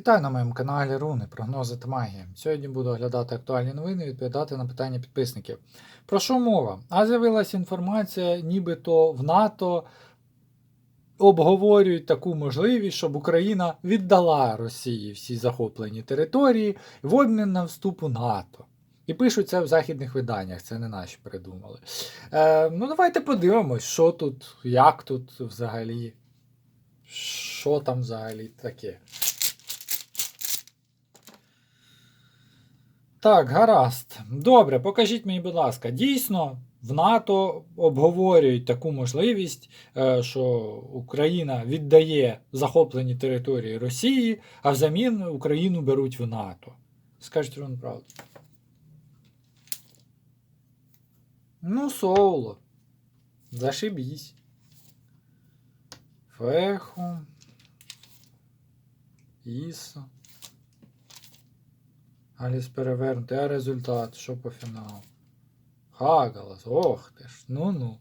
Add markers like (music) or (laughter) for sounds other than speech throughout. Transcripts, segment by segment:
Вітаю на моєму каналі Руни, прогнози та магія. Сьогодні буду оглядати актуальні новини і відповідати на питання підписників. Про що мова? А з'явилася інформація, нібито в НАТО обговорюють таку можливість, щоб Україна віддала Росії всі захоплені території в обмін на вступ у НАТО. І пишуть це в західних виданнях, це не наші придумали. Е, ну, давайте подивимось, що тут, як тут взагалі, що там взагалі таке. Так, гаразд. Добре, покажіть мені, будь ласка, дійсно в НАТО обговорюють таку можливість, е, що Україна віддає захоплені території Росії, а взамін Україну беруть в НАТО. Скажіть вам правду. Ну, соло. Зашибісь. Феху. Іса. Аліс перевернути, а результат, що по фіналу? Хагалас, ох ти ж, ну-ну.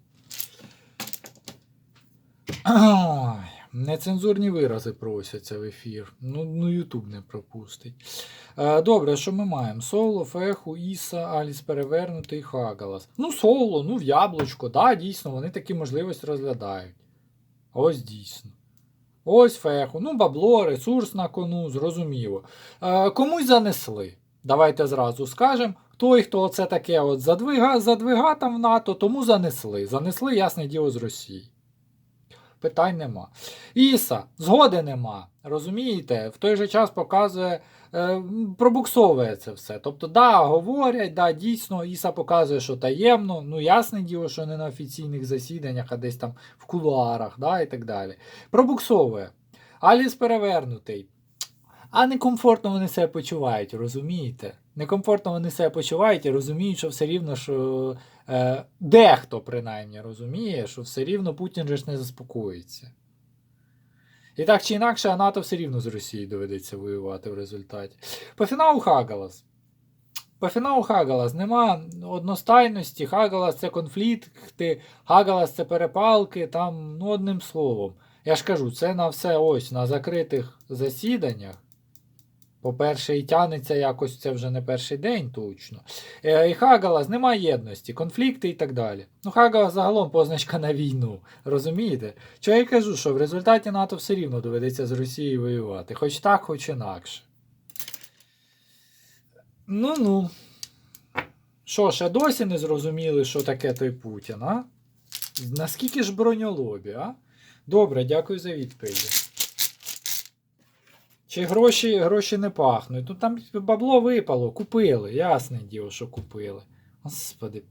Нецензурні вирази просяться в ефір. Ну, ну Ютуб не пропустить. Е, добре, що ми маємо? Соло, Феху, Іса, Аліс перевернутий, Хагалас. Ну, соло, ну в яблучко, да, дійсно, вони такі можливості розглядають. Ось дійсно. Ось феху. Ну, бабло, ресурс на кону, зрозуміло. Е, комусь занесли. Давайте зразу скажемо. Той, хто це таке от задвига, задвига там в НАТО, тому занесли. Занесли, ясне діло, з Росії. Питань нема. Іса, згоди нема. Розумієте? В той же час показує, е, пробуксовує це все. Тобто, да, говорять, да, дійсно, Іса показує, що таємно. Ну, ясне діло, що не на офіційних засіданнях, а десь там в кулуарах, да, і так далі. Пробуксовує. Аліс перевернутий. А некомфортно вони себе почувають, розумієте? Некомфортно вони себе почувають і розуміють, що все рівно, що е, дехто принаймні розуміє, що все рівно Путін же ж не заспокоїться. І так чи інакше, а НАТО все рівно з Росією доведеться воювати в результаті. По фіналу Хагалас. По фіналу Хагалас нема одностайності, Хагалас це конфлікти, Хагалас це перепалки, там, ну, одним словом. Я ж кажу, це на все ось на закритих засіданнях. По-перше, і тянеться якось це вже не перший день точно. Е, і Хагалас немає єдності, конфлікти і так далі. Ну, Хагалас загалом позначка на війну. Розумієте? Чого я кажу, що в результаті НАТО все рівно доведеться з Росією воювати. Хоч так, хоч інакше. Ну ну. Що, ще досі не зрозуміли, що таке той Путін, а? Наскільки ж броньолобі, а? Добре, дякую за відповіді. Чи гроші гроші не пахнуть? Ну там бабло випало, купили. Ясне діло, що купили. Господи.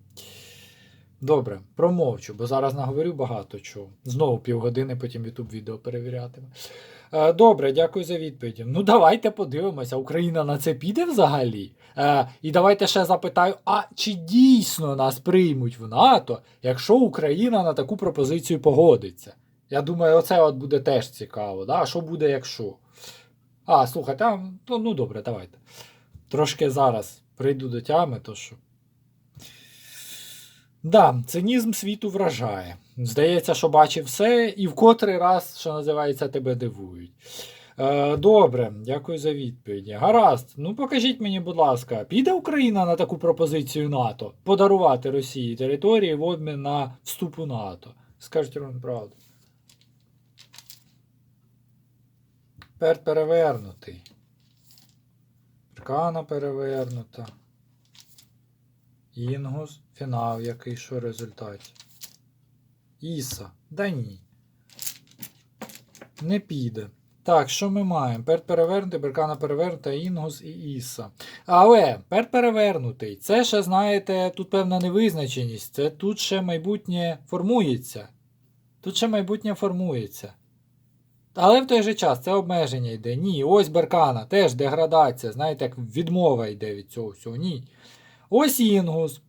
Добре, промовчу, бо зараз наговорю багато чого. Знову півгодини потім YouTube відео перевірятиме. Е, Добре, дякую за відповіді. Ну, давайте подивимося, Україна на це піде взагалі. Е, І давайте ще запитаю: а чи дійсно нас приймуть в НАТО, якщо Україна на таку пропозицію погодиться? Я думаю, оце от буде теж цікаво. Да? А що буде, якщо? А, слухайте, а, ну, ну добре, давайте. Трошки зараз прийду до тями, то що. Да, цинізм світу вражає. Здається, що бачив все, і в котрий раз, що називається, тебе дивують. Е, добре, дякую за відповіді. Гаразд, ну покажіть мені, будь ласка, піде Україна на таку пропозицію НАТО подарувати Росії території в обмін на вступ у НАТО? Скажіть вам правду. Тепер перевернутий. Аркана перевернута. Інгус. Фінал який що в результаті. Іса. Да ні. Не піде. Так, що ми маємо? Перт перевернутий, Беркана перевернута, Інгус і Іса. Але перт перевернутий. Це ще, знаєте, тут певна невизначеність. Це тут ще майбутнє формується. Тут ще майбутнє формується. Але в той же час це обмеження йде. Ні, ось Беркана, теж деградація. Знаєте, як відмова йде від цього всього. Ні. Ось Інгус.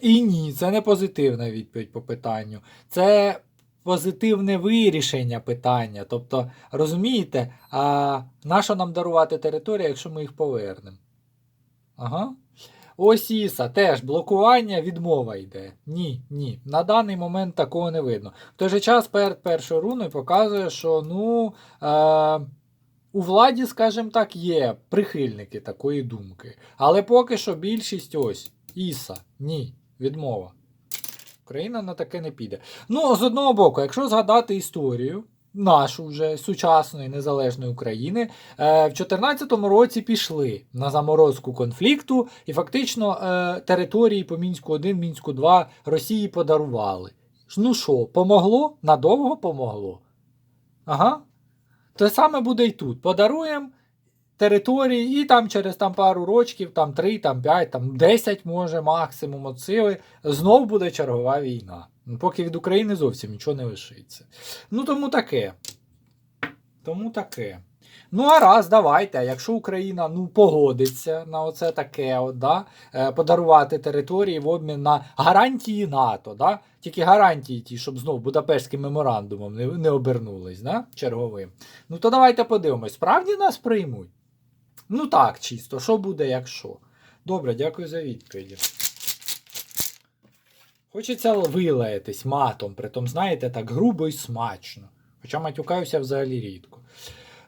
І ні, це не позитивна відповідь по питанню. Це позитивне вирішення питання. Тобто, розумієте, а нащо нам дарувати територію, якщо ми їх повернемо? Ага. Ось Іса, теж блокування, відмова йде. Ні, ні. На даний момент такого не видно. В той же час перед першою руною показує, що ну. Е- у владі, скажімо так, є прихильники такої думки. Але поки що більшість ось. Іса, ні, відмова. Україна на таке не піде. Ну, з одного боку, якщо згадати історію нашу вже сучасної незалежної України, е, в 2014 році пішли на заморозку конфлікту, і фактично е, території по Мінську 1, Мінську 2 Росії подарували. Ну що, помогло? Надовго помогло. Ага. Те саме буде і тут. Подаруємо території, і там через там пару рочків, там 3, там 5, там 10 може максимум от сили, знов буде чергова війна. Ну, Поки від України зовсім нічого не лишиться. Ну тому таке. Тому таке. Ну, а раз, давайте. Якщо Україна ну, погодиться на оце таке, от, да, е, подарувати території в обмін на гарантії НАТО, да, тільки гарантії ті, щоб знов Будапештським меморандумом не, не обернулись, да, черговим. Ну то давайте подивимось, справді нас приймуть? Ну так, чисто, що буде, якщо. Добре, дякую за відповіді. Хочеться вилаятись матом, притом, знаєте, так грубо і смачно. Хоча матюкаюся взагалі рідко.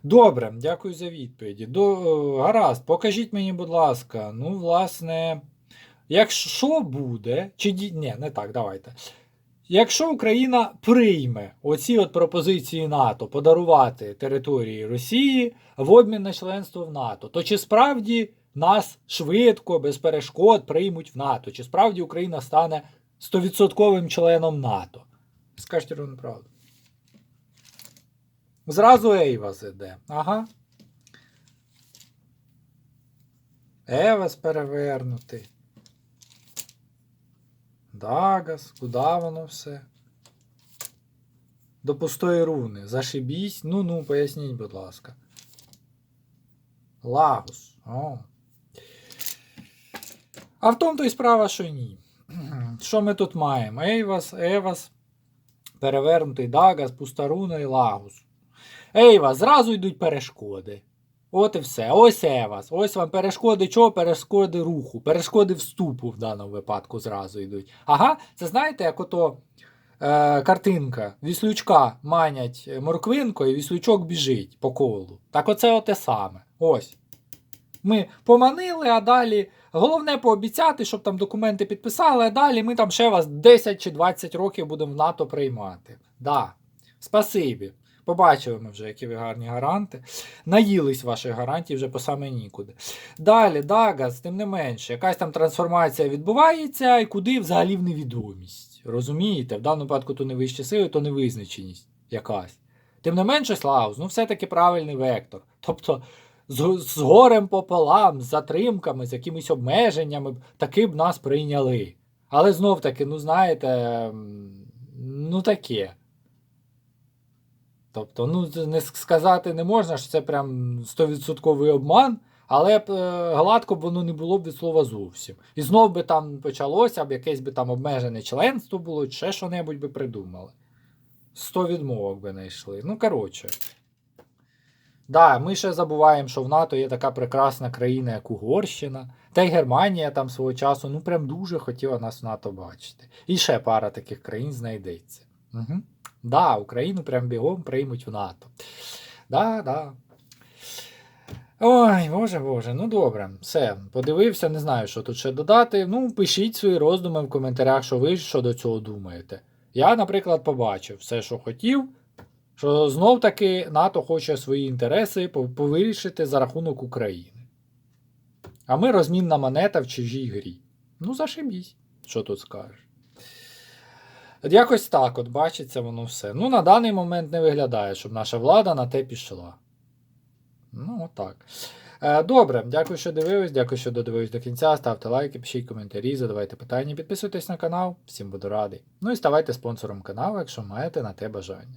Добре, дякую за відповіді. До, е, гаразд, покажіть мені, будь ласка, ну, власне, якщо буде, чи. Ні, не так, давайте. Якщо Україна прийме оці от пропозиції НАТО подарувати території Росії в обмін на членство в НАТО, то чи справді нас швидко, без перешкод приймуть в НАТО? Чи справді Україна стане 100% членом НАТО? Скажіть ровно правду. Зразу Ейвас іде. Ага. Евас перевернутий. Дагас, куди воно все? До пустої руни. Зашибісь. Ну ну, поясніть, будь ласка. Лагус. О. А в тому то й справа, що ні. (clears throat) Що ми тут маємо? Ейвас, Евас, перевернутий Дагас, пуста руна і Лагус. Ейвас, зразу йдуть перешкоди. От і все. Ось Евас. Ось вам перешкоди чого? Перешкоди руху, перешкоди вступу в даному випадку зразу йдуть. Ага, це знаєте, як ото е, картинка. Віслючка манять морквинкою, і віслючок біжить по колу. Так оце те саме. Ось. Ми поманили, а далі. Головне пообіцяти, щоб там документи підписали, а далі ми там ще вас 10 чи 20 років будемо в НАТО приймати. Да. Спасибі. Побачили ми вже, які ви гарні гаранти. Наїлись ваших гарантій вже по саме нікуди. Далі, Дагас, тим не менше, якась там трансформація відбувається, і куди взагалі в невідомість. Розумієте? В даному випадку то не вищі сили, то невизначеність якась. Тим не менше, Слаус, ну все-таки правильний вектор. Тобто з, з горем пополам, з затримками, з якимись обмеженнями, таки б нас прийняли. Але знов таки, ну знаєте, ну таке. Тобто, ну не сказати не можна, що це прям 100% обман, але б е, гладко б воно не було б від слова зовсім. І знов би там почалося б якесь би там обмежене членство було, чи ще що-небудь би придумали. 100 відмовок би знайшли. Ну, коротше. Да, ми ще забуваємо, що в НАТО є така прекрасна країна, як Угорщина. Та й Германія там свого часу ну прям дуже хотіла нас в НАТО бачити. І ще пара таких країн знайдеться. Угу. Да, Україну прям бігом приймуть в НАТО. Да, да. Ой, боже боже, ну добре, все, подивився, не знаю, що тут ще додати. Ну, пишіть свої роздуми в коментарях, що ви щодо цього думаєте. Я, наприклад, побачив все, що хотів, що знов таки НАТО хоче свої інтереси повирішити за рахунок України. А ми розмінна монета в чужій грі. Ну, зашибісь, що тут скажеш. От якось так от бачиться воно все. Ну, на даний момент не виглядає, щоб наша влада на те пішла. Ну, отак. Е, Добре, дякую, що дивились, дякую, що додивились до кінця. Ставте лайки, пишіть коментарі, задавайте питання, підписуйтесь на канал, всім буду радий. Ну і ставайте спонсором каналу, якщо маєте на те бажання.